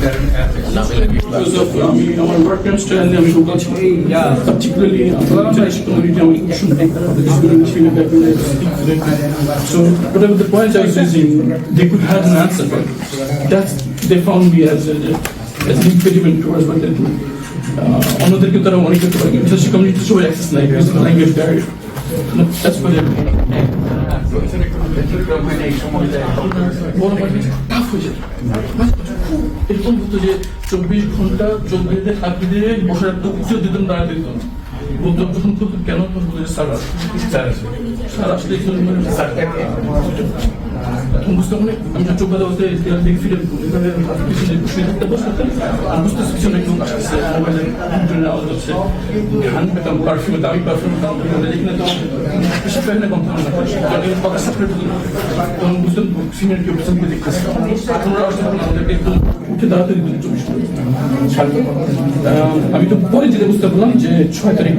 Because of আমি আমার work style আমি local ছিল particularly international community আমি শুনতে so whatever the point I was using they could have an answer but that's they found me as a as an impediment towards what they do uh, অন্যদেরকে তারা অনেক করতে পারে বিশেষ community সবাই access নাই language barrier that's what they বড় tough এরকম হতো যে চব্বিশ ঘণ্টা চব্বিশ দিন আপনি বসে রাখতো কিছু দিতেন দাঁড়া দিত। বলতো যখন করতো কেন স্যার স্যার স্যার আসলে একটু মানে বুঝতে মানে আমি বাঁধা বলতে দেখি ফিরে পিছনে শুয়ে থাকতে বসে থাকতাম আমি বুঝতেছি পিছনে একদম আসছে মোবাইলের ঘুমটুনের আওয়াজ হচ্ছে। ঘান পেতাম পারফিউমে দামি পারফিউম দেখি না তখন বেশি কম থাকবে না এই কথা সেপারেট হতো তখন বুঝতাম সিনিয়র কেউ পিছন থেকে দেখতেছে। তোমরা আসলে আমাদেরকে একদম উঠে দাঁড়াতে দিত চব্বিশ আমি তো পরে যেটা বুঝতে পারলাম যে ছয় তারিখ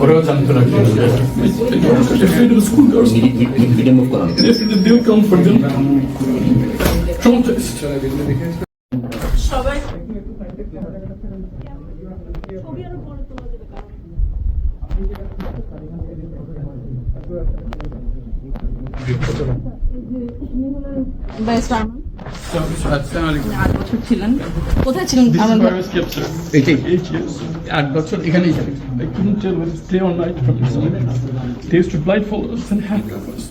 ওরাও জানতো না. সবাই ছবি আরও পরে তোলা যাবে কারণ বেস্ট আর্মান আট বছর ছিলেন কোথায় ছিলেন This is আমার where I was kept, sir. এইটাই Eight years. আট বছর এখানেই ছিলেন I couldn't tell whether it's day or night from the sun. They used to blindfold us and handcuff us.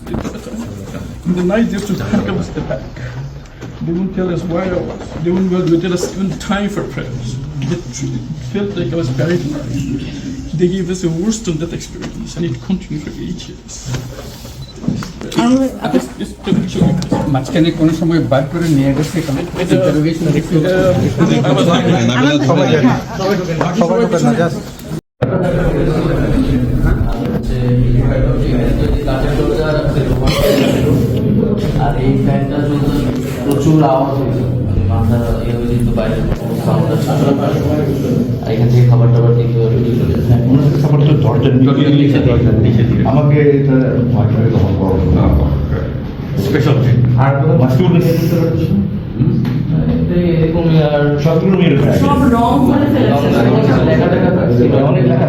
In the night, they used to handcuff us at the back. They wouldn't tell us where I was. They wouldn't well, tell us even time for prayers. It felt like I was buried alive. They gave us a worst of death experience, and it continued for eight years. মাঝখানে কোনো সময় বার করে নিয়ে গেছে আর এই ফ্যানটা প্রচুর আওয়াজ হয়েছে মানে মাথা ইয়ে হয়ে যেত বাইরে এখান থেকে খাবার টাবার চলে আমাকে স্পেশাল আর সবগুলো সব রং করে ফেলেছে। লেখা টেখা থাকছে অনেক লেখা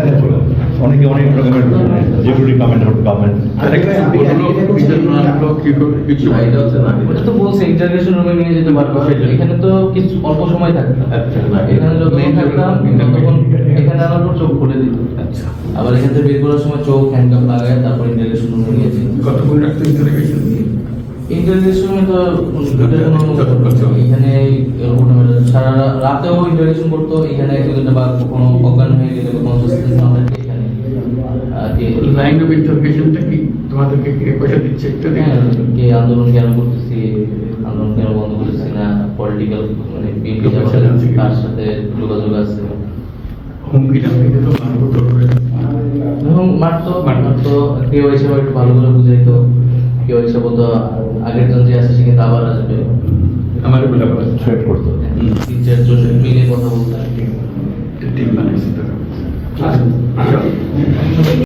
অনেকে অনেক রকমের যেগুলি কমেন্ট হট কমেন্ট। কিছু এটা হচ্ছে না। ওটা তো বলছে ইন্টারগ্রেশন রুমে নিয়ে যেতে পারব। এখানে তো কিছু অল্প সময় থাকতাম এখানে যতক্ষণ থাকতাম ততক্ষণ এখানে আনার পর চোখ খুলে দিত। আবার এখান থেকে বের করার সময় চোখ হ্যান্ডকাপ লাগায় তারপর রুমে কতক্ষণ রাখতে তো এখানে সারা রাতেও ইন্টারগ্রেশন করতো এখানে বা কোনো অজ্ঞান হয়ে গেলে বা কনসিস্টেন্স না থাকে এখানে আর কি লাইন অফ ইন্টারোগেশনটা কি? তোমাদেরকে কে পয়সা দিচ্ছে? একটু হ্যাঁ, কে আন্দোলন কেন করতেছি আন্দোলন কেন বন্ধ করতেছি না পলিটিক্যাল মানে বিএনপি লোকের সাথে আছে কি? তার সাথে যোগাযোগ আছে? হুমকি টামকি দিত মারবো ধরবে এবং মারতো মারতো কেউ এসে একটু ভালো করে বুঝাইতো কেউ এসে বলতো আগের জন যে আছে সে কিন্তু আবার আসবে। আমার বলে বলে। থ্রেট করতো। তিন চারজন মিলে কথা বলতো। টিম বানাইছে